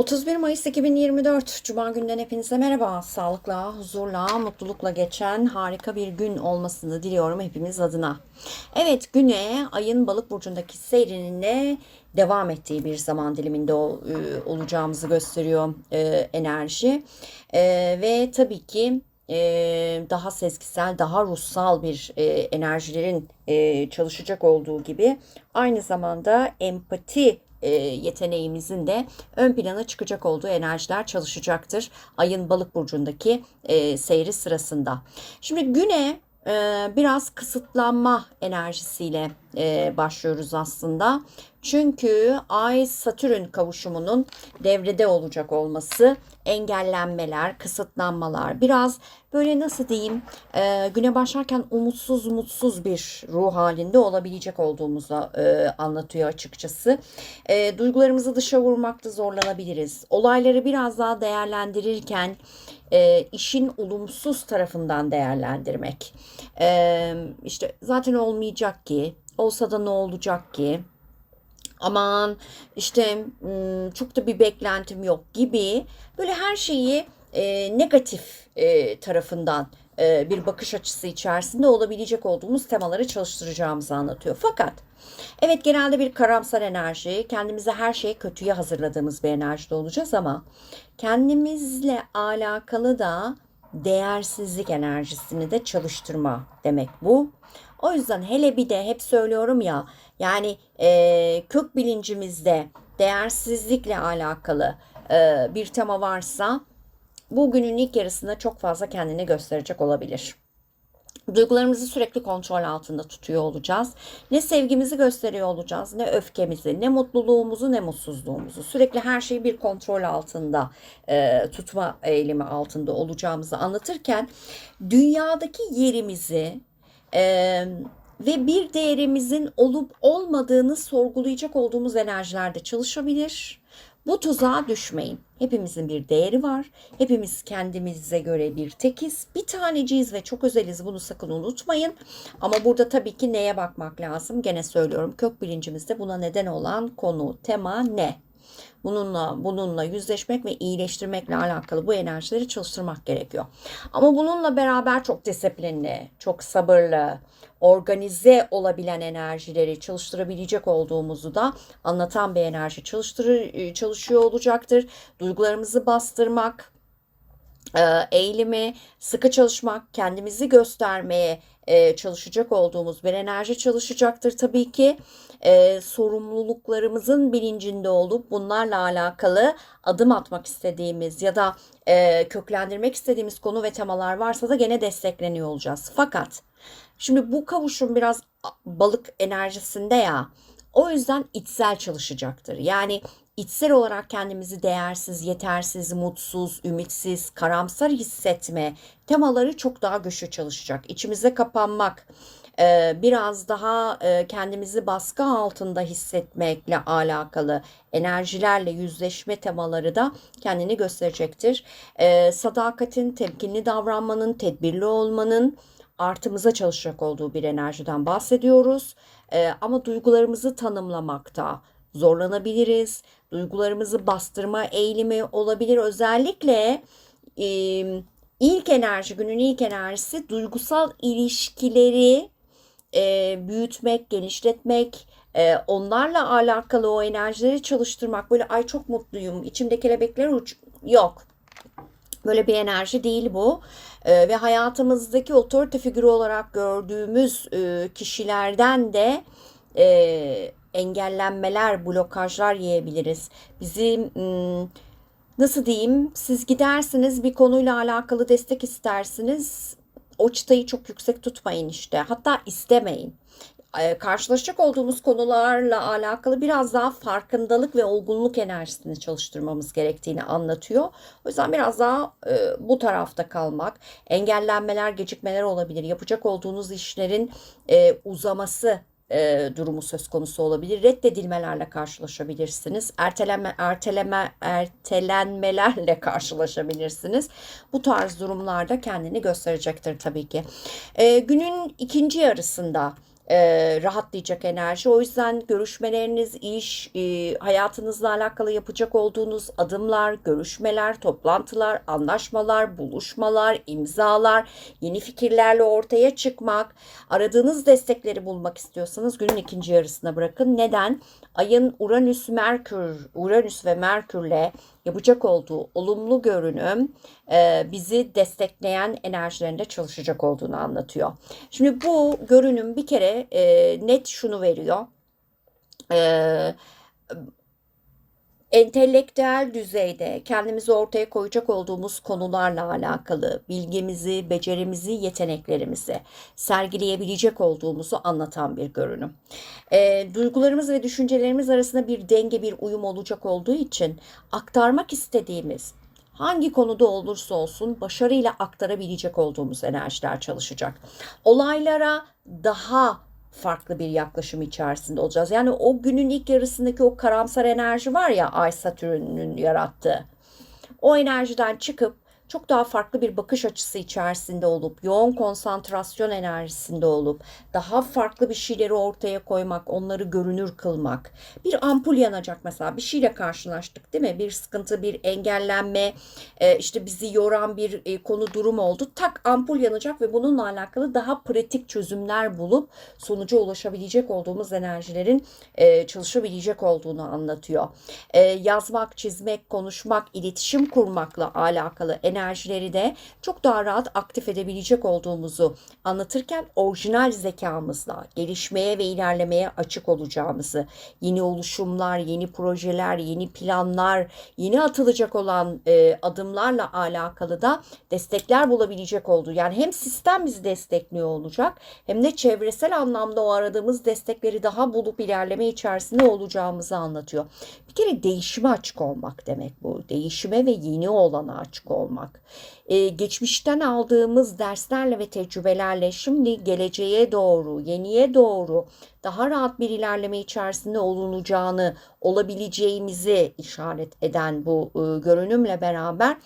31 Mayıs 2024 Cuma günden hepinize merhaba. Sağlıkla, huzurla, mutlulukla geçen harika bir gün olmasını diliyorum hepimiz adına. Evet güne ayın balık burcundaki seyrinine devam ettiği bir zaman diliminde e, olacağımızı gösteriyor e, enerji. E, ve tabii ki daha sezgisel, daha ruhsal bir enerjilerin çalışacak olduğu gibi aynı zamanda empati e, yeteneğimizin de ön plana çıkacak olduğu enerjiler çalışacaktır. Ayın balık burcundaki e, seyri sırasında. Şimdi güne e, biraz kısıtlanma enerjisiyle e, başlıyoruz aslında. Çünkü Ay Satürn kavuşumunun devrede olacak olması engellenmeler, kısıtlanmalar, biraz böyle nasıl diyeyim e, güne başlarken umutsuz mutsuz bir ruh halinde olabilecek olduğumuzu e, anlatıyor açıkçası. E, duygularımızı dışa vurmakta zorlanabiliriz. Olayları biraz daha değerlendirirken e, işin olumsuz tarafından değerlendirmek. E, işte zaten olmayacak ki, olsa da ne olacak ki? Aman işte çok da bir beklentim yok gibi böyle her şeyi negatif tarafından bir bakış açısı içerisinde olabilecek olduğumuz temaları çalıştıracağımızı anlatıyor. Fakat evet genelde bir karamsar enerji, kendimize her şeyi kötüye hazırladığımız bir enerjide olacağız ama kendimizle alakalı da değersizlik enerjisini de çalıştırma demek bu. O yüzden hele bir de hep söylüyorum ya yani e, kök bilincimizde değersizlikle alakalı e, bir tema varsa bugünün ilk yarısında çok fazla kendini gösterecek olabilir. Duygularımızı sürekli kontrol altında tutuyor olacağız. Ne sevgimizi gösteriyor olacağız, ne öfkemizi, ne mutluluğumuzu, ne mutsuzluğumuzu. Sürekli her şeyi bir kontrol altında e, tutma eğilimi altında olacağımızı anlatırken dünyadaki yerimizi e, ve bir değerimizin olup olmadığını sorgulayacak olduğumuz enerjilerde çalışabilir. Bu tuzağa düşmeyin. Hepimizin bir değeri var. Hepimiz kendimize göre bir tekiz. Bir taneciyiz ve çok özeliz. Bunu sakın unutmayın. Ama burada tabii ki neye bakmak lazım? Gene söylüyorum. Kök bilincimizde buna neden olan konu, tema ne? Bununla bununla yüzleşmek ve iyileştirmekle alakalı bu enerjileri çalıştırmak gerekiyor. Ama bununla beraber çok disiplinli, çok sabırlı, organize olabilen enerjileri çalıştırabilecek olduğumuzu da anlatan bir enerji çalıştırır, çalışıyor olacaktır. Duygularımızı bastırmak, e, eğilimi, sıkı çalışmak, kendimizi göstermeye e, çalışacak olduğumuz bir enerji çalışacaktır tabii ki. E, sorumluluklarımızın bilincinde olup bunlarla alakalı adım atmak istediğimiz ya da e, köklendirmek istediğimiz konu ve temalar varsa da gene destekleniyor olacağız. Fakat şimdi bu kavuşum biraz balık enerjisinde ya. O yüzden içsel çalışacaktır. Yani içsel olarak kendimizi değersiz, yetersiz, mutsuz, ümitsiz, karamsar hissetme temaları çok daha güçlü çalışacak. İçimize kapanmak, e, biraz daha e, kendimizi baskı altında hissetmekle alakalı enerjilerle yüzleşme temaları da kendini gösterecektir. E, sadakatin, temkinli davranmanın, tedbirli olmanın, artımıza çalışacak olduğu bir enerjiden bahsediyoruz. Ee, ama duygularımızı tanımlamakta zorlanabiliriz. Duygularımızı bastırma eğilimi olabilir. Özellikle e, ilk enerji, günün ilk enerjisi duygusal ilişkileri e, büyütmek, genişletmek, e, onlarla alakalı o enerjileri çalıştırmak. Böyle ay çok mutluyum, içimde kelebekler uç... Yok. Böyle bir enerji değil bu. Ee, ve hayatımızdaki otorite figürü olarak gördüğümüz e, kişilerden de e, engellenmeler, blokajlar yiyebiliriz. Bizi m, nasıl diyeyim? Siz gidersiniz bir konuyla alakalı destek istersiniz. O çıtayı çok yüksek tutmayın işte. Hatta istemeyin e, karşılaşacak olduğumuz konularla alakalı biraz daha farkındalık ve olgunluk enerjisini çalıştırmamız gerektiğini anlatıyor. O yüzden biraz daha e, bu tarafta kalmak, engellenmeler, gecikmeler olabilir. Yapacak olduğunuz işlerin e, uzaması e, durumu söz konusu olabilir. Reddedilmelerle karşılaşabilirsiniz. Erteleme, erteleme, ertelenmelerle karşılaşabilirsiniz. Bu tarz durumlarda kendini gösterecektir tabii ki. E, günün ikinci yarısında e, rahatlayacak enerji. O yüzden görüşmeleriniz, iş, e, hayatınızla alakalı yapacak olduğunuz adımlar, görüşmeler, toplantılar, anlaşmalar, buluşmalar, imzalar, yeni fikirlerle ortaya çıkmak, aradığınız destekleri bulmak istiyorsanız günün ikinci yarısına bırakın. Neden? Ayın Uranüs, Merkür, Uranüs ve Merkürle yapacak olduğu olumlu görünüm e, bizi destekleyen enerjilerinde çalışacak olduğunu anlatıyor. Şimdi bu görünüm bir kere e, net şunu veriyor. E, entelektüel düzeyde kendimizi ortaya koyacak olduğumuz konularla alakalı bilgimizi, becerimizi, yeteneklerimizi sergileyebilecek olduğumuzu anlatan bir görünüm. E, duygularımız ve düşüncelerimiz arasında bir denge, bir uyum olacak olduğu için aktarmak istediğimiz hangi konuda olursa olsun başarıyla aktarabilecek olduğumuz enerjiler çalışacak. Olaylara daha farklı bir yaklaşım içerisinde olacağız. Yani o günün ilk yarısındaki o karamsar enerji var ya Ay Satürn'ün yarattığı. O enerjiden çıkıp çok daha farklı bir bakış açısı içerisinde olup, yoğun konsantrasyon enerjisinde olup, daha farklı bir şeyleri ortaya koymak, onları görünür kılmak. Bir ampul yanacak mesela, bir şeyle karşılaştık değil mi? Bir sıkıntı, bir engellenme, e, işte bizi yoran bir e, konu durum oldu. Tak ampul yanacak ve bununla alakalı daha pratik çözümler bulup sonuca ulaşabilecek olduğumuz enerjilerin e, çalışabilecek olduğunu anlatıyor. Yazmak, çizmek, konuşmak, iletişim kurmakla alakalı enerji enerjileri de çok daha rahat aktif edebilecek olduğumuzu anlatırken orijinal zekamızla gelişmeye ve ilerlemeye açık olacağımızı, yeni oluşumlar, yeni projeler, yeni planlar, yeni atılacak olan e, adımlarla alakalı da destekler bulabilecek olduğu. Yani hem sistem bizi destekliyor olacak hem de çevresel anlamda o aradığımız destekleri daha bulup ilerleme içerisinde olacağımızı anlatıyor. Bir kere değişime açık olmak demek bu. Değişime ve yeni olana açık olmak. Ee, geçmişten aldığımız derslerle ve tecrübelerle şimdi geleceğe doğru, yeniye doğru daha rahat bir ilerleme içerisinde olunacağını, olabileceğimizi işaret eden bu e, görünümle beraber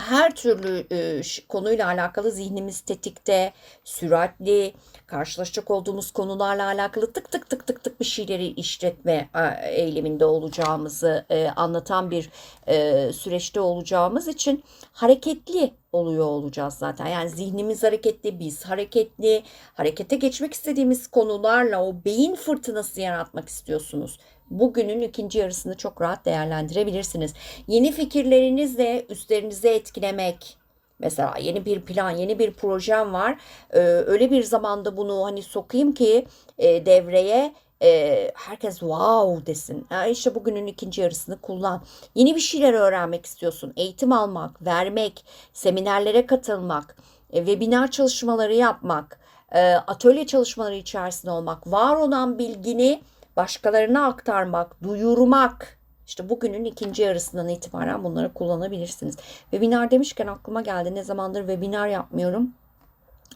her türlü e, konuyla alakalı zihnimiz tetikte, süratli, karşılaşacak olduğumuz konularla alakalı tık tık tık tık tık bir şeyleri işletme eyleminde olacağımızı e, anlatan bir e, süreçte olacağımız için hareketli oluyor olacağız zaten. Yani zihnimiz hareketli, biz hareketli, harekete geçmek istediğimiz konularla o beyin fırtınası yaratmak istiyorsunuz bugünün ikinci yarısını çok rahat değerlendirebilirsiniz. Yeni fikirlerinizle üstlerinizi etkilemek, Mesela yeni bir plan, yeni bir projem var. Ee, öyle bir zamanda bunu hani sokayım ki e, devreye e, herkes wow desin. Ha, işte bugünün ikinci yarısını kullan. Yeni bir şeyler öğrenmek istiyorsun. Eğitim almak, vermek, seminerlere katılmak, e, webinar çalışmaları yapmak, e, atölye çalışmaları içerisinde olmak, var olan bilgini başkalarına aktarmak, duyurmak. İşte bugünün ikinci yarısından itibaren bunları kullanabilirsiniz. Webinar demişken aklıma geldi. Ne zamandır webinar yapmıyorum.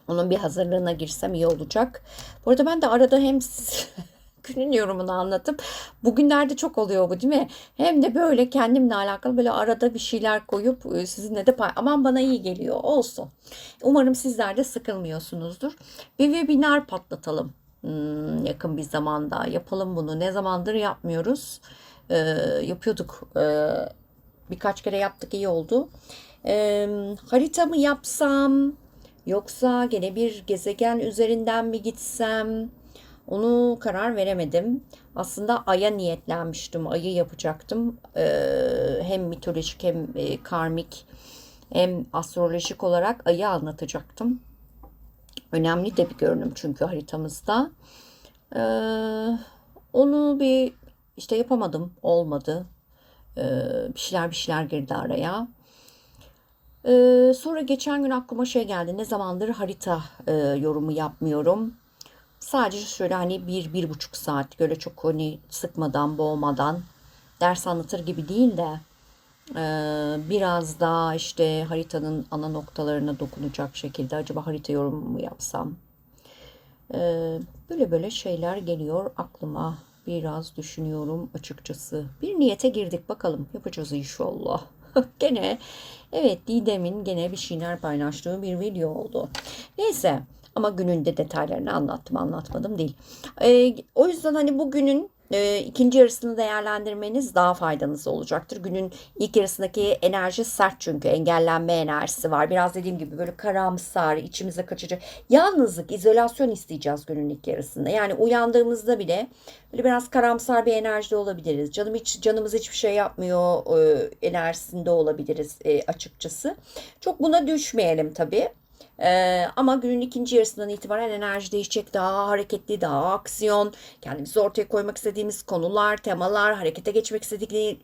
Onun bir hazırlığına girsem iyi olacak. Bu arada ben de arada hem günün yorumunu anlatıp bugünlerde çok oluyor bu değil mi? Hem de böyle kendimle alakalı böyle arada bir şeyler koyup e, sizinle de pay aman bana iyi geliyor olsun. Umarım sizler de sıkılmıyorsunuzdur. Bir webinar patlatalım yakın bir zamanda yapalım bunu. Ne zamandır yapmıyoruz. Ee, yapıyorduk. Ee, birkaç kere yaptık iyi oldu. Ee, harita mı yapsam yoksa gene bir gezegen üzerinden mi gitsem onu karar veremedim. Aslında Ay'a niyetlenmiştim. Ay'ı yapacaktım. Ee, hem mitolojik hem e, karmik hem astrolojik olarak Ay'ı anlatacaktım. Önemli de bir görünüm çünkü haritamızda. Ee, onu bir işte yapamadım. Olmadı. Ee, bir şeyler bir şeyler girdi araya. Ee, sonra geçen gün aklıma şey geldi. Ne zamandır harita e, yorumu yapmıyorum. Sadece şöyle hani bir, bir buçuk saat böyle çok hani sıkmadan, boğmadan ders anlatır gibi değil de biraz daha işte haritanın ana noktalarına dokunacak şekilde acaba harita yorumu mu yapsam? Ee, böyle böyle şeyler geliyor aklıma. Biraz düşünüyorum açıkçası. Bir niyete girdik bakalım yapacağız inşallah. gene evet Didem'in gene bir şeyler paylaştığı bir video oldu. Neyse Ama günün de detaylarını anlattım anlatmadım değil. Ee, o yüzden hani bugünün e, ikinci yarısını değerlendirmeniz daha faydanız olacaktır. Günün ilk yarısındaki enerji sert çünkü engellenme enerjisi var. Biraz dediğim gibi böyle karamsar, içimize kaçıcı. Yalnızlık, izolasyon isteyeceğiz günün ilk yarısında. Yani uyandığımızda bile böyle biraz karamsar bir enerjide olabiliriz. Canım hiç canımız hiçbir şey yapmıyor e, enerjisinde olabiliriz e, açıkçası. Çok buna düşmeyelim tabii. Ee, ama günün ikinci yarısından itibaren enerji değişecek. Daha hareketli, daha aksiyon, kendimizi ortaya koymak istediğimiz konular, temalar, harekete geçmek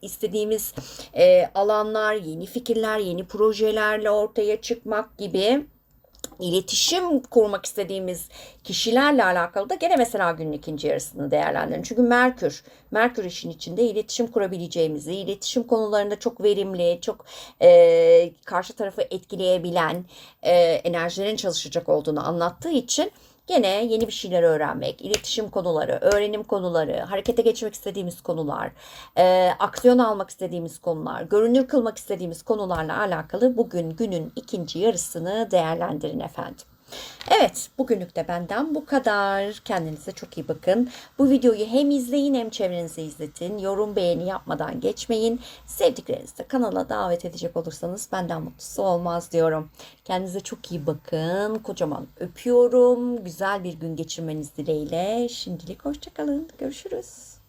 istediğimiz, e, alanlar, yeni fikirler, yeni projelerle ortaya çıkmak gibi iletişim kurmak istediğimiz kişilerle alakalı da gene mesela günün ikinci yarısını değerlendirin. Çünkü Merkür, Merkür işin içinde iletişim kurabileceğimizi, iletişim konularında çok verimli, çok e, karşı tarafı etkileyebilen e, enerjilerin çalışacak olduğunu anlattığı için Gene yeni bir şeyler öğrenmek, iletişim konuları, öğrenim konuları, harekete geçmek istediğimiz konular, e, aksiyon almak istediğimiz konular, görünür kılmak istediğimiz konularla alakalı bugün günün ikinci yarısını değerlendirin efendim. Evet, bugünlük de benden bu kadar. Kendinize çok iyi bakın. Bu videoyu hem izleyin hem çevrenize izletin. Yorum beğeni yapmadan geçmeyin. Sevdiklerinizi de kanala davet edecek olursanız benden mutlusu olmaz diyorum. Kendinize çok iyi bakın. Kocaman öpüyorum. Güzel bir gün geçirmeniz dileğiyle. Şimdilik hoşçakalın. Görüşürüz.